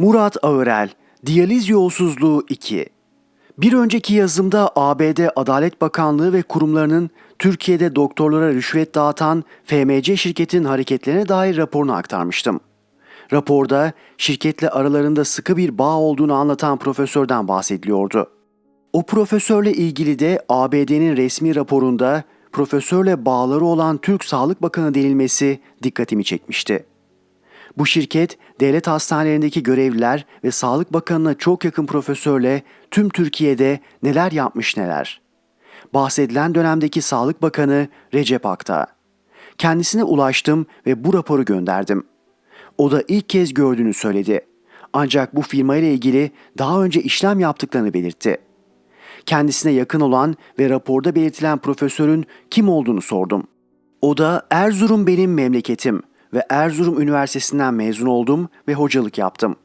Murat Ağırel, Diyaliz Yolsuzluğu 2 Bir önceki yazımda ABD Adalet Bakanlığı ve kurumlarının Türkiye'de doktorlara rüşvet dağıtan FMC şirketin hareketlerine dair raporunu aktarmıştım. Raporda şirketle aralarında sıkı bir bağ olduğunu anlatan profesörden bahsediliyordu. O profesörle ilgili de ABD'nin resmi raporunda profesörle bağları olan Türk Sağlık Bakanı denilmesi dikkatimi çekmişti. Bu şirket devlet hastanelerindeki görevliler ve Sağlık Bakanı'na çok yakın profesörle tüm Türkiye'de neler yapmış neler. Bahsedilen dönemdeki Sağlık Bakanı Recep Akta. Kendisine ulaştım ve bu raporu gönderdim. O da ilk kez gördüğünü söyledi. Ancak bu firma ile ilgili daha önce işlem yaptıklarını belirtti. Kendisine yakın olan ve raporda belirtilen profesörün kim olduğunu sordum. O da Erzurum benim memleketim ve Erzurum Üniversitesi'nden mezun oldum ve hocalık yaptım.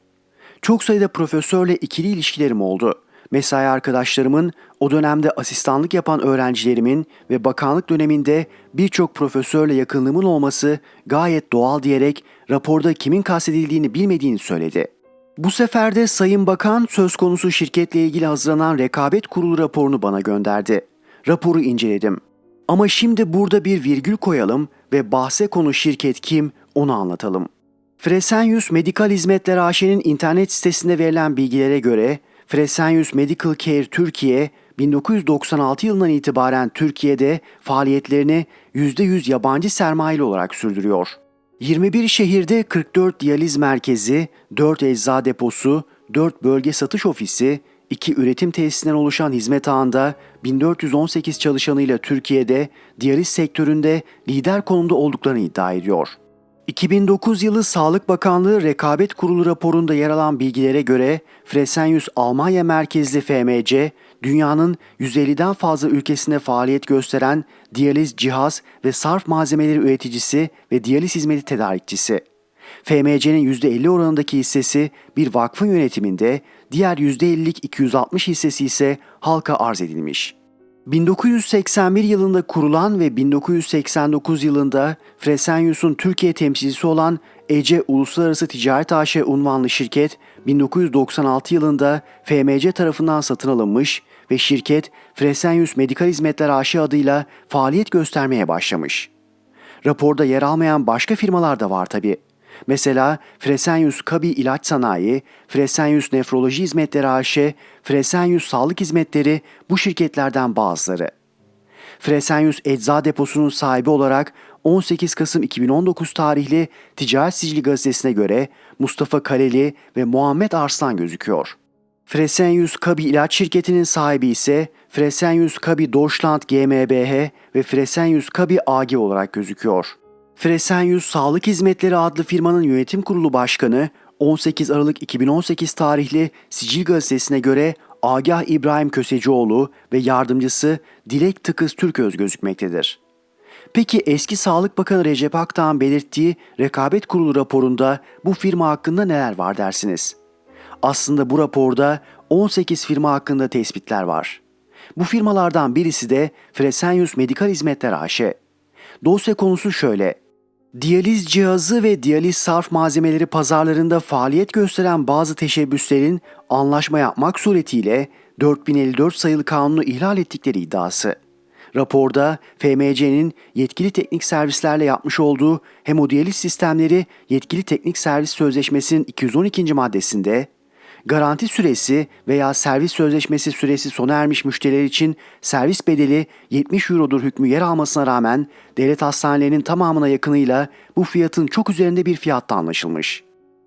Çok sayıda profesörle ikili ilişkilerim oldu. Mesai arkadaşlarımın, o dönemde asistanlık yapan öğrencilerimin ve bakanlık döneminde birçok profesörle yakınlığımın olması gayet doğal diyerek raporda kimin kastedildiğini bilmediğini söyledi. Bu sefer de Sayın Bakan söz konusu şirketle ilgili hazırlanan rekabet kurulu raporunu bana gönderdi. Raporu inceledim. Ama şimdi burada bir virgül koyalım ve bahse konu şirket kim onu anlatalım. Fresenius Medical Hizmetler AŞ'nin internet sitesinde verilen bilgilere göre Fresenius Medical Care Türkiye 1996 yılından itibaren Türkiye'de faaliyetlerini %100 yabancı sermayeli olarak sürdürüyor. 21 şehirde 44 diyaliz merkezi, 4 ecza deposu, 4 bölge satış ofisi, 2 üretim tesisinden oluşan hizmet ağında 1418 çalışanıyla Türkiye'de diyaliz sektöründe lider konumda olduklarını iddia ediyor. 2009 yılı Sağlık Bakanlığı Rekabet Kurulu raporunda yer alan bilgilere göre Fresenius Almanya merkezli FMC, dünyanın 150'den fazla ülkesinde faaliyet gösteren diyaliz cihaz ve sarf malzemeleri üreticisi ve diyaliz hizmeti tedarikçisi. FMC'nin %50 oranındaki hissesi bir vakfın yönetiminde, diğer %50'lik 260 hissesi ise halka arz edilmiş. 1981 yılında kurulan ve 1989 yılında Fresenius'un Türkiye temsilcisi olan Ece Uluslararası Ticaret AŞ unvanlı şirket 1996 yılında FMC tarafından satın alınmış ve şirket Fresenius Medikal Hizmetler AŞ adıyla faaliyet göstermeye başlamış. Raporda yer almayan başka firmalar da var tabi. Mesela Fresenius Kabi İlaç Sanayi, Fresenius Nefroloji Hizmetleri AŞ, Fresenius Sağlık Hizmetleri bu şirketlerden bazıları. Fresenius Ecza Deposu'nun sahibi olarak 18 Kasım 2019 tarihli Ticaret Sicili gazetesine göre Mustafa Kaleli ve Muhammed Arslan gözüküyor. Fresenius Kabi İlaç Şirketi'nin sahibi ise Fresenius Kabi Deutschland GmbH ve Fresenius Kabi AG olarak gözüküyor. Fresenius Sağlık Hizmetleri adlı firmanın yönetim kurulu başkanı 18 Aralık 2018 tarihli Sicil gazetesine göre Agah İbrahim Kösecioğlu ve yardımcısı Dilek Tıkız Türköz gözükmektedir. Peki eski Sağlık Bakanı Recep Akdağ'ın belirttiği rekabet kurulu raporunda bu firma hakkında neler var dersiniz? Aslında bu raporda 18 firma hakkında tespitler var. Bu firmalardan birisi de Fresenius Medikal Hizmetler AŞ. Dosya konusu şöyle. Diyaliz cihazı ve diyaliz sarf malzemeleri pazarlarında faaliyet gösteren bazı teşebbüslerin anlaşma yapmak suretiyle 4054 sayılı kanunu ihlal ettikleri iddiası. Raporda FMC'nin yetkili teknik servislerle yapmış olduğu hemodiyaliz sistemleri yetkili teknik servis sözleşmesinin 212. maddesinde garanti süresi veya servis sözleşmesi süresi sona ermiş müşteriler için servis bedeli 70 eurodur hükmü yer almasına rağmen devlet hastanelerinin tamamına yakınıyla bu fiyatın çok üzerinde bir fiyatta anlaşılmış.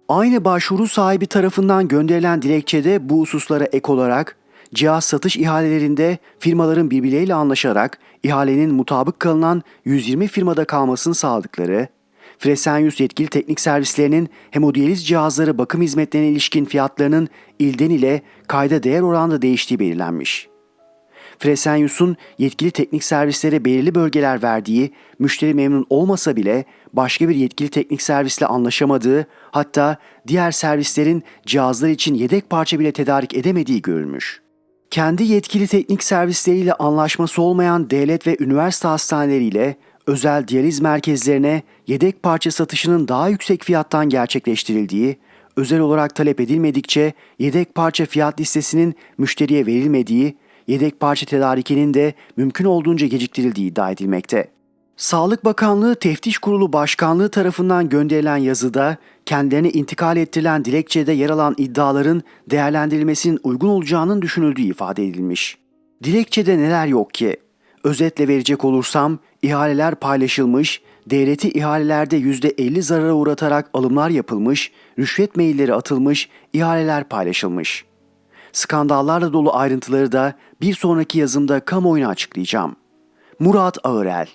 Aynı başvuru sahibi tarafından gönderilen dilekçede bu hususlara ek olarak cihaz satış ihalelerinde firmaların birbirleriyle anlaşarak ihalenin mutabık kalınan 120 firmada kalmasını sağladıkları, Fresenius yetkili teknik servislerinin hemodiyaliz cihazları bakım hizmetlerine ilişkin fiyatlarının ilden ile kayda değer oranında değiştiği belirlenmiş. Fresenius'un yetkili teknik servislere belirli bölgeler verdiği, müşteri memnun olmasa bile başka bir yetkili teknik servisle anlaşamadığı, hatta diğer servislerin cihazlar için yedek parça bile tedarik edemediği görülmüş. Kendi yetkili teknik servisleriyle anlaşması olmayan devlet ve üniversite hastaneleriyle özel diyaliz merkezlerine yedek parça satışının daha yüksek fiyattan gerçekleştirildiği, özel olarak talep edilmedikçe yedek parça fiyat listesinin müşteriye verilmediği, yedek parça tedarikinin de mümkün olduğunca geciktirildiği iddia edilmekte. Sağlık Bakanlığı Teftiş Kurulu Başkanlığı tarafından gönderilen yazıda kendilerine intikal ettirilen dilekçede yer alan iddiaların değerlendirilmesinin uygun olacağının düşünüldüğü ifade edilmiş. Dilekçede neler yok ki? Özetle verecek olursam ihaleler paylaşılmış, devleti ihalelerde %50 zarara uğratarak alımlar yapılmış, rüşvet mailleri atılmış, ihaleler paylaşılmış. Skandallarla dolu ayrıntıları da bir sonraki yazımda kamuoyuna açıklayacağım. Murat Ağırel